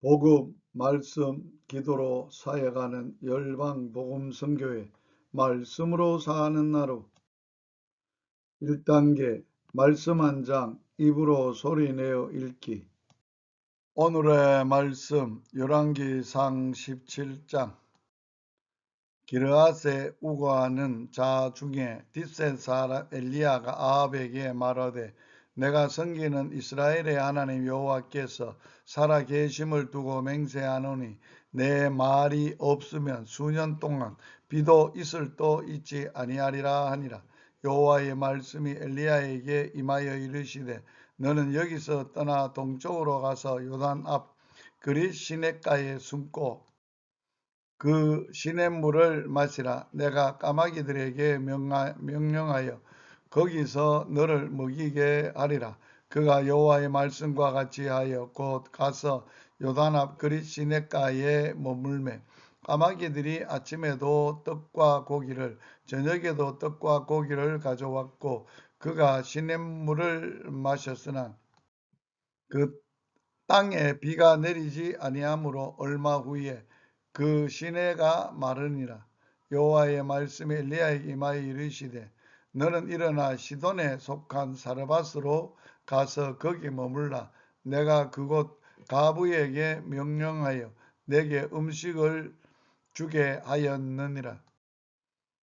복음, 말씀, 기도로 사역하는 열방 복음 선교회 말씀으로 사는 나루. 1단계 말씀 한 장 입으로 소리내어 읽기. 오늘의 말씀 열왕기상 17장. 기르앗에 우거하는 자 중에 딥센 사람 엘리야가 아합에게 말하되 내가 섬기는 이스라엘의 하나님 여호와께서 살아 계심을 두고 맹세하노니 내 말이 없으면 수년 동안 비도 있을 도 있지 아니하리라 하니라. 여호와의 말씀이 엘리야에게 임하여 이르시되 너는 여기서 떠나 동쪽으로 가서 요단 앞 그리 시냇가에 숨고 그 시냇물을 마시라. 내가 까마귀들에게 명령하여 거기서 너를 먹이게 하리라. 그가 여호와의 말씀과 같이 하여 곧 가서 요단 앞 그릿 시냇가에 머물매 까마귀들이 아침에도 떡과 고기를 저녁에도 떡과 고기를 가져왔고 그가 시냇물을 마셨으나 그 땅에 비가 내리지 아니하므로 얼마 후에 그 시내가 마르니라 여호와의 말씀이 엘리야에게 임하여 이르시되 너는 일어나 시돈에 속한 사르밧으로 가서 거기 머물라. 내가 그곳 가부에게 명령하여 내게 음식을 주게 하였느니라.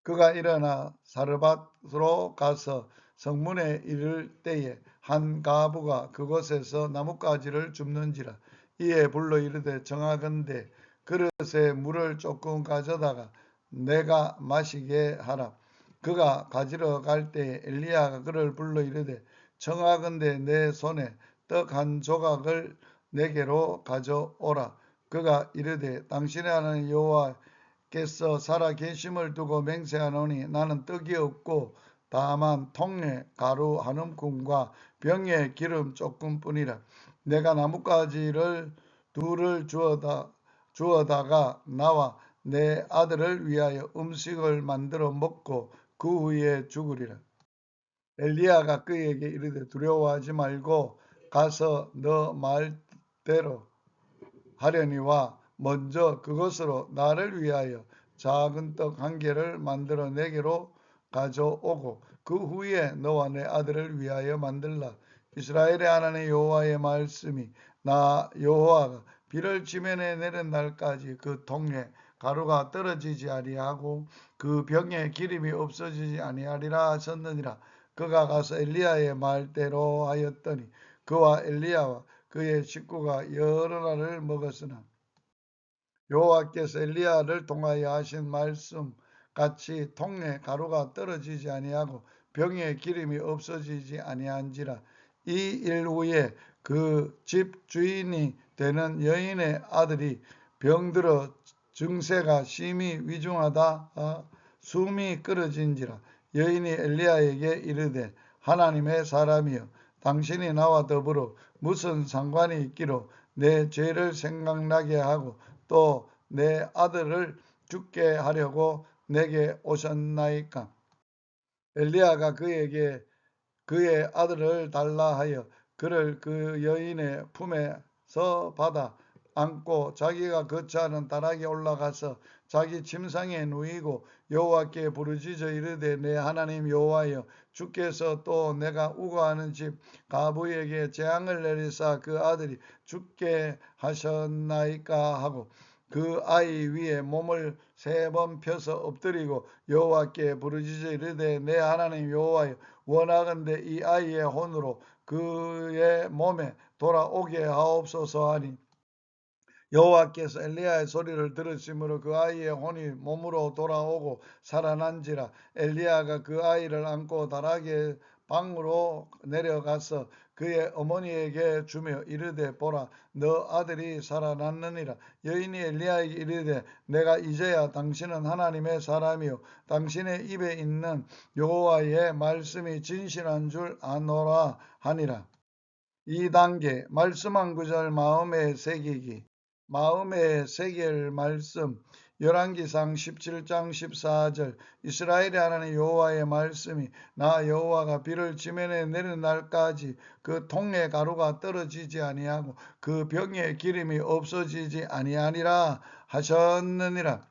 그가 일어나 사르밧으로 가서 성문에 이를 때에 한 가부가 그곳에서 나뭇가지를 줍는지라. 이에 불러 이르되 정하건대 그릇에 물을 조금 가져다가 내가 마시게 하라. 그가 가지러 갈 때 엘리야가 그를 불러 이르되 청하건대 내 손에 떡 한 조각을 내게로 가져오라. 그가 이르되 당신의 하나님 여호와께서 살아 계심을 두고 맹세하노니 나는 떡이 없고 다만 통에 가루 한 움큼과 병에 기름 조금뿐이라. 내가 나뭇가지를 둘을 주어다 주어다가 나와 내 아들을 위하여 음식을 만들어 먹고 그 후에 죽으리라. 엘리야가 그에게 이르되 두려워하지 말고 가서 너 말대로 하려니와 먼저 그것으로 나를 위하여 작은 떡 한 개를 만들어 내게로 가져오고 그 후에 너와 내 아들을 위하여 만들라. 이스라엘의 하나님 여호와의 말씀이 나 여호와가 비를 지면에 내린 날까지 그 통에 가루가 떨어지지 아니하고 그 병에 기름이 없어지지 아니하리라 하셨느니라. 그가 가서 엘리야의 말대로 하였더니 그와 엘리야와 그의 식구가 여러 날을 먹었으나 여호와께서 엘리야를 통하여 하신 말씀 같이 통에 가루가 떨어지지 아니하고 병에 기름이 없어지지 아니한지라 이 일 후에 그 집 주인이 되는 여인의 아들이 병들어 증세가 심히 위중하다. 어, 숨이 끊어진지라. 여인이 엘리야에게 이르되 하나님의 사람이여 당신이 나와 더불어 무슨 상관이 있기로 내 죄를 생각나게 하고 또 내 아들을 죽게 하려고 내게 오셨나이까? 엘리야가 그에게 그의 아들을 달라 하여 그를 그 여인의 품에서 받아 안고 자기가 거처하는 다락에 올라가서 자기 침상에 누이고 여호와께 부르짖어 이르되 내 하나님 여호와여 주께서 또 내가 우거하는 집 가부에게 재앙을 내리사 그 아들이 죽게 하셨나이까 하고 그 아이 위에 몸을 세 번 펴서 엎드리고 여호와께 부르짖어 이르되 내 하나님 여호와여 원하건대 이 아이의 혼으로 그의 몸에 돌아오게 하옵소서 하니 여호와께서 엘리야의 소리를 들으심으로 그 아이의 혼이 몸으로 돌아오고 살아난지라 엘리야가 그 아이를 안고 다락의 방으로 내려가서 그의 어머니에게 주며 이르되 보라 너 아들이 살아났느니라. 여인이 엘리야에게 이르되 내가 이제야 당신은 하나님의 사람이요. 당신의 입에 있는 여호와의 말씀이 진실한 줄 아노라 하니라. 2단계 말씀 한 구절 마음에 새기기 마음의 새길 말씀 열왕기상 17장 14절 이스라엘의 하나님 여호와의 말씀이 나 여호와가 비를 지면에 내리는 날까지 그 통에 가루가 떨어지지 아니하고 그 병에 기름이 없어지지 아니하니라 하셨느니라.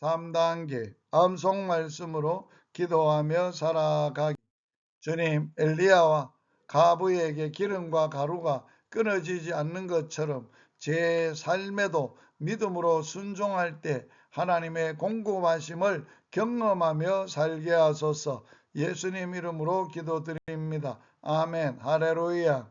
3단계 암송 말씀으로 기도하며 살아가기. 주님 엘리야와 가부에게 기름과 가루가 끊어지지 않는 것처럼 제 삶에도 믿음으로 순종할 때 하나님의 공급하심을 경험하며 살게 하소서. 예수님 이름으로 기도드립니다. 아멘. 할렐루야